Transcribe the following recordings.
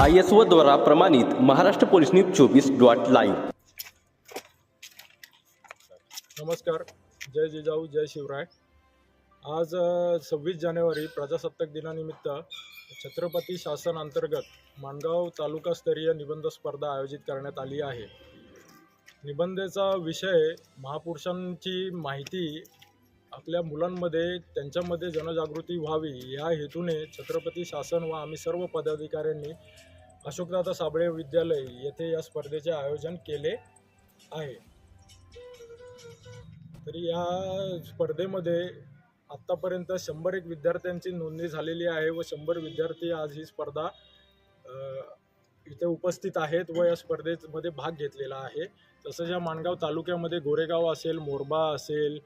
I S O द्वारा प्रमाणित Maharashtra police news चोवीस डॉट लाईव्ह. नमस्कार. जय जिजाऊ जय शिवराय. आज सव्वीस जानेवारी प्रजासत्ताक दिनानिमित्त छत्रपती शासन अंतर्गत माणगाव तालुकास्तरीय निबंध स्पर्धा आयोजित करण्यात आली आहे. निबंधेचा विषय महापुरुषांची माहिती आपल्या मुलांमध्ये त्यांच्यामध्ये जनजागृती व्हावी या हेतूने छत्रपती शासन व आम्ही सर्व पदाधिकाऱ्यांनी अशोकदादा साबळे विद्यालय येथे या स्पर्धेचे आयोजन केले आहे. तरी या स्पर्धेमध्ये आत्तापर्यंत शंभर एक विद्यार्थ्यांची नोंदणी झालेली आहे व शंभर विद्यार्थी आज ही स्पर्धा इथे उपस्थित आहेत व या स्पर्धेमध्ये भाग घेतलेला आहे. तसंच या माणगाव तालुक्यामध्ये गोरेगाव असेल मोरबा असेल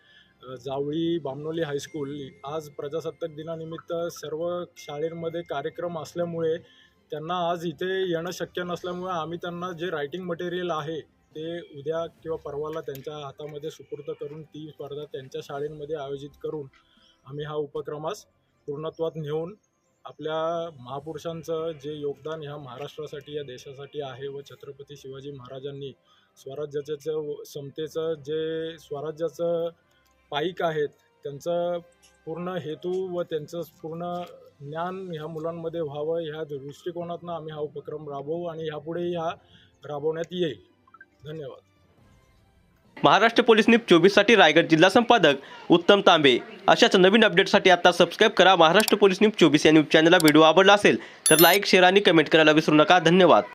जावळी बामनोली हायस्कूल आज प्रजासत्ताक दिनानिमित्त सर्व शाळेमध्ये कार्यक्रम असल्यामुळे त्यांना आज इथे येणं शक्य नसल्यामुळे आम्ही त्यांना जे रायटिंग मटेरियल आहे ते उद्या किंवा परवाला त्यांच्या हातामध्ये सुपूर्द करून ती स्पर्धा त्यांच्या शाळेमध्ये आयोजित करून आम्ही हा उपक्रमास पूर्णत्वात नेऊन आपल्या महापुरुषांचं जे योगदान ह्या महाराष्ट्रासाठी या देशासाठी आहे व छत्रपती शिवाजी महाराजांनी स्वराज्याचं समतेचं जे स्वराज्याचं पाईक आहेत. त्यांचं पूर्ण हेतू व त्यांचं पूर्ण ज्ञान ह्या मुलांमध्ये व्हावं ह्या दृष्टिकोनातनं आम्ही हा उपक्रम राबवू आणि ह्यापुढे हा राबवण्यात येईल. धन्यवाद. महाराष्ट्र पोलीस न्यूज चोवीससाठी रायगड जिल्हा संपादक उत्तम तांबे. अशाच नवीन अपडेटसाठी आता सबस्क्राईब करा महाराष्ट्र पोलीस न्यूज चोवीस या न्यूज चॅनलला. व्हिडिओ आवडला असेल तर लाईक शेअर आणि कमेंट करायला विसरू नका. धन्यवाद.